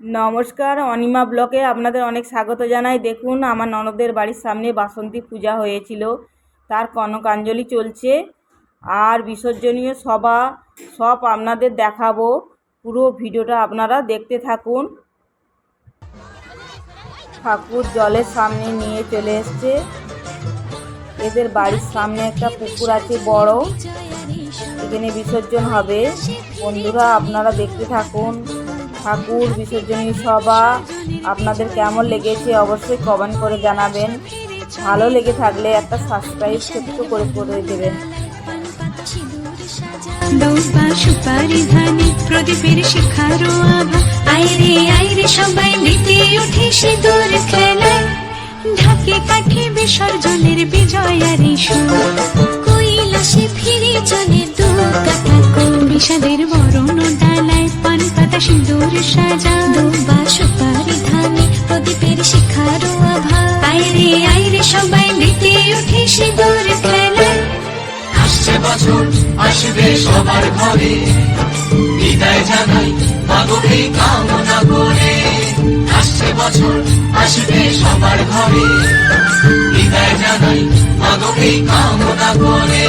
নমস্কার, অনিমা ব্লকে আপনাদের অনেক স্বাগত জানাই। দেখুন, আমার ননদের বাড়ির সামনে বাসন্তী পূজা হয়েছিল। তার কনকাঞ্জলি চলছে। আর বিসর্জনীয় সভা, সব আপনাদের দেখাবো। পুরো ভিডিওটা আপনারা দেখতে থাকুন। ঠাকুর জলের সামনে নিয়ে চলে এসছে। এদের বাড়ির সামনে একটা পুকুর আছে বড়। এখানে বিসর্জন হবে। বন্ধুরা, আপনারা দেখতে থাকুন। ঠাকুর, বিসর্জনী, সভা, আপনাদের কেমন লেগেছে অবশ্যই কমেন্ট করে জানাবেন। ভালো লেগে থাকলে একটা সাবস্ক্রাইব ছোট্ট করে করে দেবেন। সুপারি ধানে প্রদীপের আইরে আইরে সবাই, মেতে উঠে খেলায় ঢাকে কাঠে বিসর্জনের বিজয়ারি কৈলাসে ফিরে চলে দু বিষাদের সিঁদুর সাজা দৌপা সুপারি ধানে, প্রদীপের শিখারো আভা আইরে আইরে, সবাই মেতে উঠে সিঁদুর আসছে বছর, আসবে সবার ঘরে। বিদায় জানাই মাগকে কামনা করে। আসছে বছর, আসবে সবার ঘরে। বিদায় জানাই মাগকে কামনা করে।